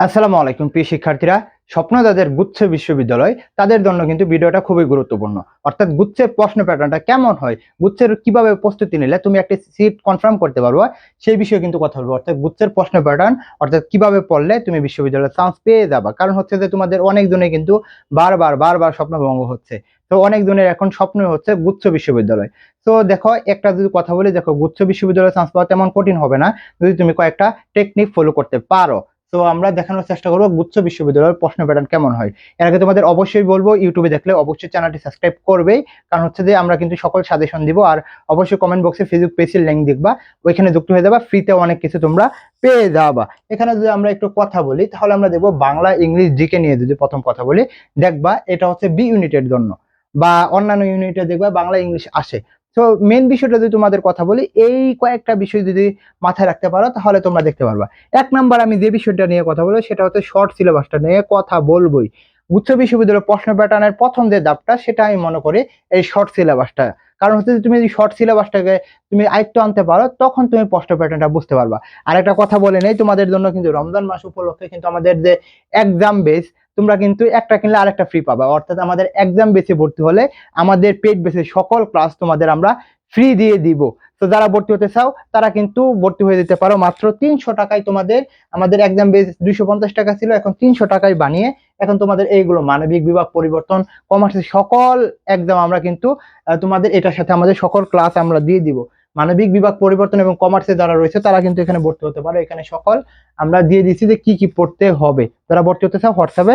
আসসালামু আলাইকুম, প্রিয় শিক্ষার্থীরা। স্বপ্নদাদের গুচ্ছ বিশ্ববিদ্যালয়, তাদের জন্য কিন্তু ভিডিওটা খুবই গুরুত্বপূর্ণ। অর্থাৎ গুচ্ছের প্রশ্ন প্যাটার্নটা কেমন হয়, গুচ্ছের কীভাবে প্রস্তুতি নিলে তুমি একটা সিট কনফার্ম করতে পারব, সেই বিষয়ে কিন্তু কথা বলব। অর্থাৎ গুচ্ছের প্রশ্ন প্যাটার্ন, অর্থাৎ কীভাবে পড়লে তুমি বিশ্ববিদ্যালয়ে চান্স পেয়ে যাবা। কারণ হচ্ছে যে তোমাদের অনেক অনেকজনে কিন্তু বারবার বারবার স্বপ্নভঙ্গ হচ্ছে। তো অনেকজনের এখন স্বপ্ন হচ্ছে গুচ্ছ বিশ্ববিদ্যালয়। তো দেখো, একটা যদি কথা বলি, দেখো, গুচ্ছ বিশ্ববিদ্যালয়ে চান্স পাওয়া তেমন কঠিন হবে না যদি তুমি কয়েকটা টেকনিক ফলো করতে পারো। তো আমরা দেখানোর চেষ্টা করব গুচ্ছ বিশ্ববিদ্যালয়ের প্রশ্ন প্যাটার্ন কেমন হয়। এর আগে তোমাদের অবশ্যই বলব ইউটিউবে দেখলে অবশ্যই চ্যানেলটি সাবস্ক্রাইব করবেই। কারণ হচ্ছে যে, আমরা কিন্তু সকল সাজেশন দিব আর অবশ্যই কমেন্ট বক্সে ফেসবুক পেজের লিঙ্ক দেখবা। ওইখানে যুক্ত হয়ে যাবা ফ্রিতে অনেক কিছু তোমরা পেয়ে যাবা। এখানে যদি আমরা একটু কথা বলি, তাহলে আমরা দেখব বাংলা, ইংলিশ জিকে নিয়ে যদি প্রথম কথা বলি, দেখবা এটা হচ্ছে বি ইউনিটের জন্য। বা অন্যান্য ইউনিটে দেখবা বাংলা ইংলিশ আসে। তো মেন বিষয়টা যদি তোমাদের কথা বলি, এই কয়েকটা বিষয় যদি মাথায় রাখতে পারো, তাহলে তোমরা দেখতে পারবা। এক নাম্বার আমি যে বিষয়টা নিয়ে কথা বলব, সেটা হচ্ছে শর্ট সিলেবাসটা নিয়ে কথা বলবোই। উচ্চ বিশ্ববিদ্যালয়ের প্রশ্ন প্যাটার্নের প্রথম যে ধাপটা, সেটা আমি মনে করি এই শর্ট সিলেবাসটা কারণ হচ্ছে তুমি যদি শর্ট সিলেবাসটাকে তুমি আয়ত্ত আনতে পারো, তখন তুমি প্রশ্ন প্যাটার্নটা বুঝতে পারবা। আর একটা কথা বলে নেই, তোমাদের জন্য কিন্তু রমজান মাস উপলক্ষে কিন্তু আমাদের যে এক্সাম বেস তোমরা কিন্তু একটা কিনলে আরেকটা ফ্রি পাবা। অর্থাৎ আমাদের এক্সাম বেসে ভর্তি হলে আমাদের পেড বেসে সকল ক্লাস তোমাদের আমরা ফ্রি দিয়ে দিব। তো যারা ভর্তি হতে চাও, তারা কিন্তু ভর্তি হয়ে যেতে পারো। মাত্র তিনশো টাকায় তোমাদের, আমাদের এক্সাম বেস দুইশো পঞ্চাশ টাকা ছিল, এখন তিনশো টাকায় বানিয়ে এখন তোমাদের এইগুলো মানবিক বিভাগ, পরিবর্তন কমার্সের সকল এক্সাম আমরা কিন্তু তোমাদের এটার সাথে আমাদের সকল ক্লাস আমরা দিয়ে দিব। মানবিক বিভাগ পরিবর্তন এবং কমার্সে যারা রয়েছে, তারা কিন্তু এখানে ভর্তি হতে পারে। এখানে সকল আমরা দিয়ে দিচ্ছি যে কি কি পড়তে হবে। যারা ভর্তি হতে চাও হোয়াটসঅ্যাপে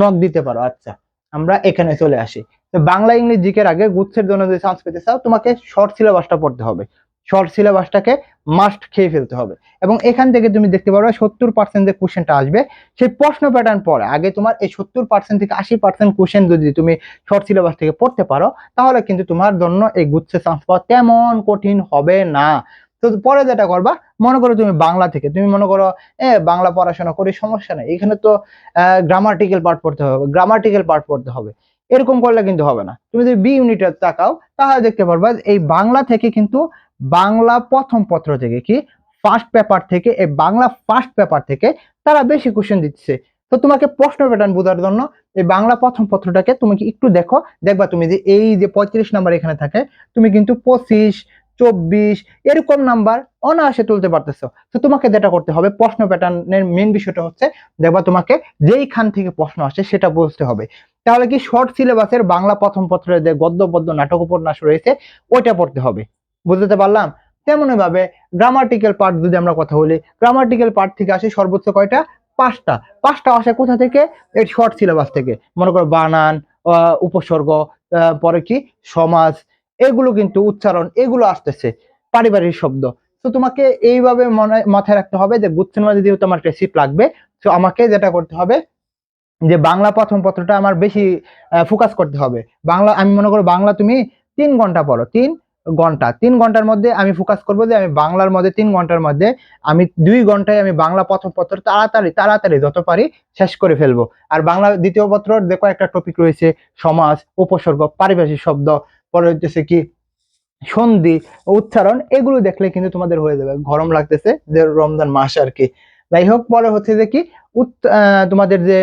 নক দিতে পারো। আচ্ছা আমরা এখানে চলে আসি। তো বাংলা, ইংলিশ, জিকের আগে গুচ্ছের জন্য যদি চান্স পেতে চাও, তোমাকে শর্ট সিলেবাসটা পড়তে হবে। শর্ট সিলেবাসটাকে মাস্ট খেয়ে ফেলতে হবে। এবং এখান থেকে তুমি দেখতে পারবে সত্তর পার্সেন্ট যে কোশ্চেনটা আসবে, সেই প্রশ্ন প্যাটার্ন পরে। আগে তোমার এই সত্তর পার্সেন্ট থেকে আশি পার্সেন্ট কোশ্চেন যদি তুমি শর্ট সিলেবাস থেকে পড়তে পারো, তাহলে কিন্তু তোমার জন্য এই গুচ্ছে চান্স পাওয়া তেমন কঠিন হবে না। তো পরে যেটা করবা, মনে করো তুমি বাংলা থেকে, তুমি মনে করো, এ, বাংলা পড়াশোনা করে, সমস্যা নেই। এখানে তো গ্রামাটিক্যাল পার্ট পড়তে হবে গ্রামাটিক্যাল পার্ট পড়তে হবে। এরকম করলে কিন্তু হবে না। তুমি যদি বি ইউনিটে তাকাও, তাহলে দেখতে পারবা এই বাংলা থেকে কিন্তু বাংলা প্রথম পত্র থেকে কি ফার্স্ট পেপার থেকে, এই বাংলা ফার্স্ট পেপার থেকে তারা বেশি কোশ্চেন দিচ্ছে। তো তোমাকে প্রশ্ন প্যাটার্ন বোঝার জন্য এই বাংলা প্রথম পত্রটাকে তুমি কি একটু দেখো, দেখবা তুমি যে এই যে পঁয়ত্রিশ নাম্বার এখানে থাকে, তুমি কিন্তু পঁচিশ, চব্বিশ এরকম নাম্বার অনায়াসে তুলতে পারতেছো। তো তোমাকে যেটা করতে হবে, প্রশ্ন প্যাটার্নের মেন বিষয়টা হচ্ছে, দেখবা তোমাকে যেইখান থেকে প্রশ্ন আসে সেটা বুঝতে হবে। তাহলে কি শর্ট সিলেবাসের বাংলা প্রথম পত্রের যে গদ্য পদ্য নাটক উপন্যাস রয়েছে, ওইটা পড়তে হবে। বুঝতে পারলাম? তেমনই ভাবে গ্রামাটিক্যাল পার্ট যদি আমরা কথা বলি গ্রামাটিক্যাল পার্ট থেকে আসে সর্বোচ্চ কয়টা? পাঁচটা। পাঁচটা আসে কোথা থেকে? এই শর্ট সিলেবাস থেকে। মনে করো বানান উপসর্গ পরে কি? সমাজ, এগুলো কিন্তু উচ্চারণ, এগুলো আসতেছে। পারিবারিক শব্দ। তো তোমাকে এইভাবে মনে, মাথায় রাখতে হবে যে গুচ্ছের মধ্যে যেহেতু আমার রেসিপ লাগবে, তো আমাকে যেটা করতে হবে যে বাংলা প্রথম পত্রটা আমার বেশি ফোকাস করতে হবে। বাংলা, আমি মনে করো বাংলা তুমি তিন ঘণ্টা পড়ো, তিন ঘণ্টা। তিন ঘণ্টার মধ্যে আমি ফোকাস করব যে আমি বাংলার মধ্যে, তিন ঘণ্টার মধ্যে আমি দুই ঘন্টায় আমি বাংলা প্রথম পত্র তাড়াতাড়ি তাড়াতাড়ি যত পারি শেষ করে ফেলব। আর বাংলা দ্বিতীয় পত্র দেখো একটা টপিক রয়েছে, সমাজ, উপসর্গ, পারিভাষিক শব্দ, পরে হচ্ছে কি, সন্ধি, উচ্চারণ, এগুলো দেখলে কিন্তু তোমাদের হয়ে যাবে। গরম লাগতেছে যে রমজান মাস আর কি। যাই হোক পরে হচ্ছে যে কি তোমাদের যে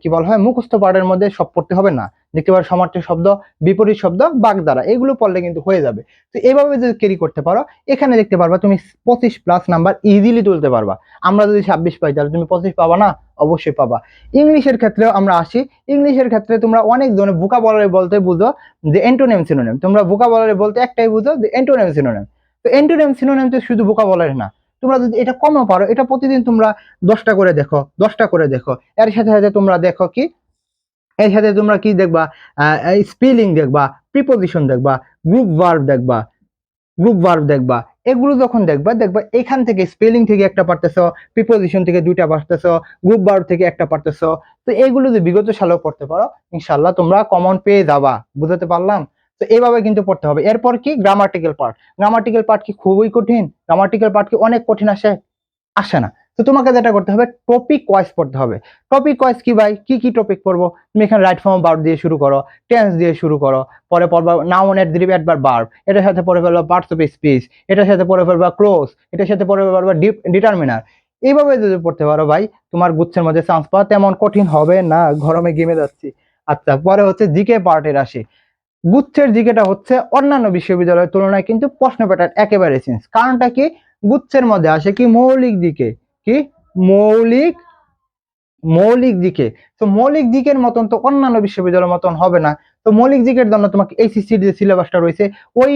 কি বলা হয়, মুখস্থ পাঠের মধ্যে সব পড়তে হবে না। দেখতে পারো সমার্থক শব্দ, বিপরীত শব্দ, বাগধারা, এগুলো পড়লে কিন্তু হয়ে যাবে। তো এইভাবে যদি ক্যারি করতে পারো, এখানে দেখতে পারবা তুমি পঁচিশ প্লাস নাম্বার ইজিলি তুলতে পারবা। আমরা যদি ছাব্বিশ পাই, তাহলে তুমি পঁচিশ পাবা না? অবশ্যই পাবা। ইংলিশের ক্ষেত্রেও আমরা আসি। ইংলিশের ক্ষেত্রে তোমরা অনেক ধরনের বুকা বলারে বলতে বুঝো, যে এন্টোনেম সিনোনেম তোমরা বুকা বলারে বলতে একটাই বুঝো, যে এন্টোনেম সিনোনেম তো এন্টোনেম সিনোনেম তো শুধু বুকা বলারে না। তোমরা যদি এটা কমও পারো, এটা প্রতিদিন তোমরা দশটা করে দেখো, দশটা করে দেখো। এর সাথে সাথে তোমরা দেখো কি? এর সাথে তোমরা কি দেখবা? স্পেলিং দেখবা প্রিপোজিশন দেখবা গ্রুপ ভার্ব দেখবা গ্রুপ ভার্ব দেখবা। এগুলো যখন দেখবা দেখবা এখান থেকে স্পেলিং থেকে একটা পারতেছো প্রিপোজিশন থেকে দুইটা পারতেছো গ্রুপ ভার্ব থেকে একটা পারতেছো। তো এগুলো যদি বিগত সালেও পড়তে পারো ইনশাল্লাহ তোমরা কমন পেয়ে যাবা। বুঝাতে পারলাম? তো এইভাবে কিন্তু পড়তে হবে। এরপর কি? গ্রামাটিক্যাল পার্ট গ্রামাটিক্যাল পার্ট কি খুবই কঠিন। গ্রামাটিক্যাল পার্ট কি অনেক কঠিন আসে আসে না। তো তোমাকে যেটা করতে হবে টপিক ওয়াইজ পড়তে হবে। টপিক ওয়াইজ কি ভাই? কি কি টপিক পড়ব? তুমি এখানে রাইট ফর্ম ভার্ব দিয়ে শুরু করো টেন্স দিয়ে শুরু করো, পরে পড়বা নাউন এর দ্রিব অ্যাডভার ভার্ব এটার সাথে পড়ে ফেলবা পার্টস অফ স্পিচ এটার সাথে পড়ে ফেলবা ক্লোজ এটার সাথে পড়ে ফেলবা ডিটারমিনার এইভাবে যদি পড়তে পারো ভাই, তোমার গুচ্ছের মধ্যে চান্স পাওয়া তেমন কঠিন হবে না। গরমে গেমে যাচ্ছি। আচ্ছা পরে হচ্ছে জিকে পার্টের আসি। গুচ্ছের জিকেটা হচ্ছে অন্যান্য বিশ্ববিদ্যালয়ের তুলনায় কিন্তু প্রশ্ন প্যাটার্ন একেবারে চেঞ্জ কারণটা কি? গুচ্ছের মধ্যে আসে কি মৌলিক দিকে? কি? মৌলিক মৌলিক দিকে। তো মৌলিক দিকের মতন তো অন্যান্য বিশ্ববিদ্যালয়ের মতন হবে না। তো মৌলিক দিকের জন্য তোমাকে এইচএসসির যে সিলেবাসটা রয়েছে, ওই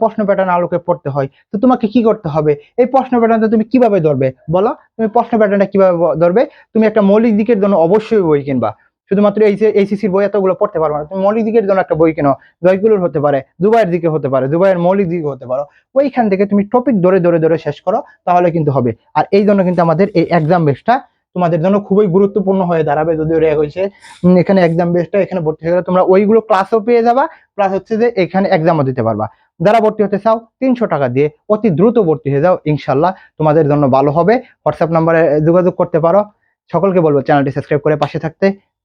প্রশ্ন প্যাটার্ন আলোকে পড়তে হয়। তো তোমাকে কি করতে হবে? এই প্রশ্ন প্যাটার্নটা তুমি কীভাবে ধরবে? বলো, তুমি প্রশ্ন প্যাটার্নটা কীভাবে ধরবে? তুমি একটা মৌলিক দিকের জন্য অবশ্যই বই কিনবা। শুধুমাত্র এই যে এইচএসসির বই এতগুলো পড়তে পারবে না। তুমি মৌলিক দিকের জন্য একটা বই কেনো, জয়গুলোর হতে পারে, দুবাইয়ের দিকে হতে পারে, দুবাইয়ের মৌলিক দিকে হতে পারো। ওইখান থেকে তুমি টপিক ধরে ধরে ধরে শেষ করো, তাহলে কিন্তু হবে। আর এই জন্য কিন্তু আমাদের এই এক্সাম বেসটা তোমাদের জন্য খুবই গুরুত্বপূর্ণ হয়ে দাঁড়াবে যদিও রেগ হয়েছে এখানে এক্সাম বেসটা এখানে ভর্তি হয়ে গেলে তোমরা ওইগুলো ক্লাসও পেয়ে যাবা প্লাস হচ্ছে যে এখানে এক্সামও দিতে পারবা। যারা ভর্তি হতে চাও, তিনশো টাকা দিয়ে অতি দ্রুত ভর্তি হয়ে যাও, ইনশাল্লাহ তোমাদের জন্য ভালো হবে। হোয়াটসঅ্যাপ নাম্বারে যোগাযোগ করতে পারো। সকলকে বলব চ্যানেলটি সাবস্ক্রাইব করে পাশে থাকতে।